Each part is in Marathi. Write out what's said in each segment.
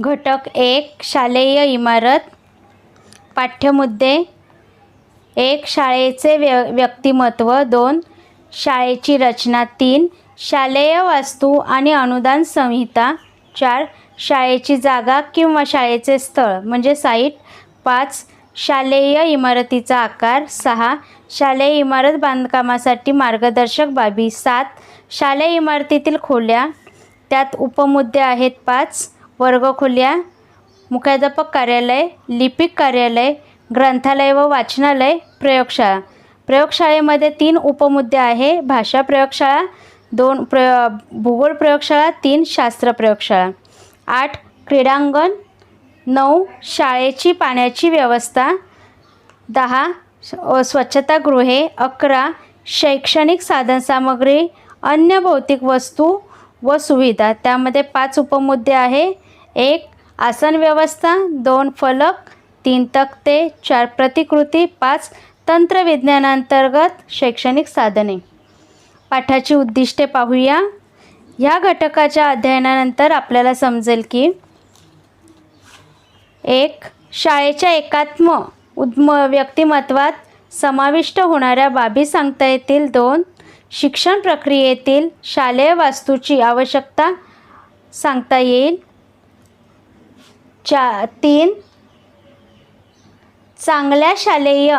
घटक एक शालेय इमारत पाठ्यमुद्दे एक शाळेचे व्य व्यक्तिमत्व दोन शाळेची रचना तीन शालेय वास्तू आणि अनुदान संहिता चार शाळेची जागा किंवा शाळेचे स्थळ म्हणजे साईट पाच शालेय इमारतीचा आकार सहा शालेय इमारत बांधकामासाठी मार्गदर्शक बाबी सात शालेय इमारतीतील खोल्या त्यात उपमुद्दे आहेत पाच वर्गखोल्या मुख्याध्यापक कार्यालय लिपिक कार्यालय ग्रंथालय व वाचनालय प्रयोगशाळा. प्रयोगशाळेमध्ये तीन उपमुद्दे आहे भाषा प्रयोगशाळा दोन प्र भूगोल प्रयोगशाळा तीन शास्त्र प्रयोगशाळा. आठ क्रीडांगण नऊ शाळेची पाण्याची व्यवस्था दहा स्वच्छतागृहे अकरा शैक्षणिक साधनसामग्री अन्य भौतिक वस्तू व सुविधा. त्यामध्ये पाच उपमुद्दे आहे एक आसन व्यवस्था दोन फलक तीन तक्ते चार प्रतिकृती पाच तंत्रविज्ञानांतर्गत शैक्षणिक साधने. पाठाची उद्दिष्टे पाहूया. ह्या घटकाच्या अध्ययनानंतर आपल्याला समजेल की एक शाळेच्या एकात्म उद्म व्यक्तिमत्वात समाविष्ट होणाऱ्या बाबी सांगता येतील. दोन शिक्षण प्रक्रियेतील शालेय वास्तूची आवश्यकता सांगता येईल. चा तीन चांगल्या शालेय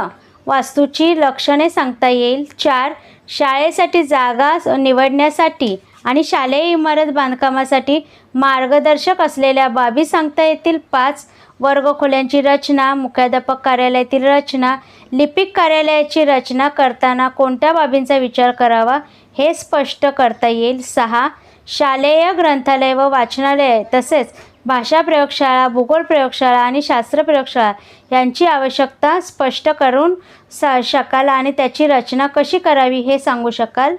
वास्तूची लक्षणे सांगता येईल. चार शाळेसाठी जागा निवडण्यासाठी आणि शालेय इमारत बांधकामासाठी मार्गदर्शक असलेल्या बाबी सांगता येतील. पाच वर्गखोल्यांची रचना मुख्याध्यापक कार्यालयातील रचना लिपिक कार्यालयाची रचना करताना कोणत्या बाबींचा विचार करावा हे स्पष्ट करता येईल. सहा शालेय ग्रंथालय व वाचनालय तसेच भाषा प्रयोगशाळा भूगोल प्रयोगशाळा आणि शास्त्र प्रयोगशाळा यांची आवश्यकता स्पष्ट करून स शकाल आणि त्याची रचना कशी करावी हे सांगू शकाल?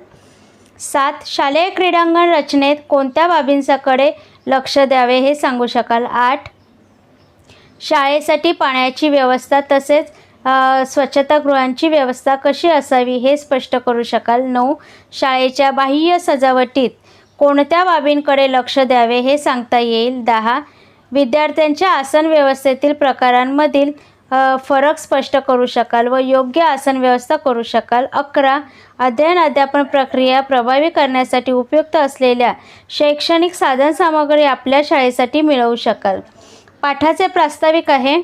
सात शालेय क्रीडांगण रचनेत कोणत्या बाबींच्याकडे लक्ष द्यावे हे सांगू शकाल? आठ शाळेसाठी पाण्याची व्यवस्था तसेच स्वच्छतागृहांची व्यवस्था कशी असावी हे स्पष्ट करू शकाल? नऊ शाळेच्या बाह्य सजावटीत कोणत्या बाबींकडे लक्ष द्यावे हे सांगता येईल? दहा. विद्यार्थ्यांच्या आसन व्यवस्थेतील प्रकारांमधील फरक स्पष्ट करू शकाल व योग्य आसन व्यवस्था करू शकाल. अकरा. अध्ययन अध्यापन प्रक्रिया प्रभावी करण्यासाठी उपयुक्त असलेल्या शैक्षणिक साधनसामग्री आपल्या शाळेसाठी मिळवू शकाल. पाठाचे प्रास्ताविक आहे.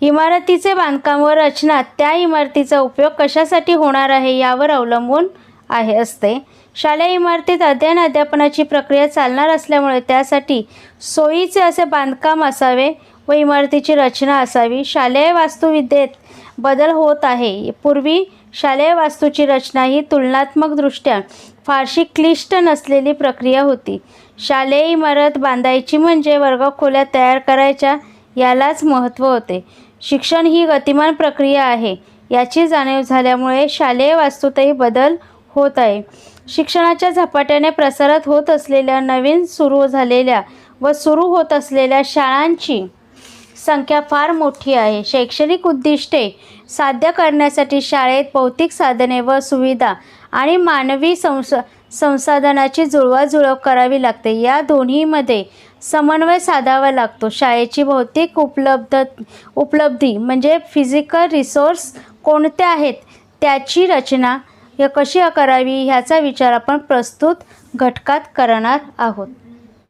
इमारतीचे बांधकाम व रचना त्या इमारतीचा उपयोग कशासाठी होणार आहे यावर अवलंबून आहे असते. शालेय इमारतीत अध्ययन अध्यापनाची प्रक्रिया चालणार असल्यामुळे त्यासाठी सोयीचे असे बांधकाम असावे व इमारतीची रचना असावी. शालेय वास्तुविद्येत बदल होत आहे. पूर्वी शालेय वास्तूची रचना ही तुलनात्मकदृष्ट्या फारशी क्लिष्ट नसलेली प्रक्रिया होती. शालेय इमारत बांधायची म्हणजे वर्गखोल्या तयार करायच्या यालाच महत्त्व होते. शिक्षण ही गतिमान प्रक्रिया आहे. याची जाणीव झाल्यामुळे शालेय वास्तूतही बदल होत आहे. शिक्षणाच्या झपाट्याने प्रसारात होत असलेल्या नवीन सुरू झालेल्या व सुरू होत असलेल्या शाळांची संख्या फार मोठी आहे. शैक्षणिक उद्दिष्टे साध्य करण्यासाठी शाळेत भौतिक साधने व सुविधा आणि मानवी संस संसाधनाची जुळवाजुळव करावी लागते. या दोन्हीमध्ये समन्वय साधावा लागतो. शाळेची भौतिक उपलब्ध उपलब्धी म्हणजे फिजिकल रिसोर्स कोणते आहेत त्याची रचना या कशी करावी ह्याचा विचार आपण प्रस्तुत घटकात करणार आहोत.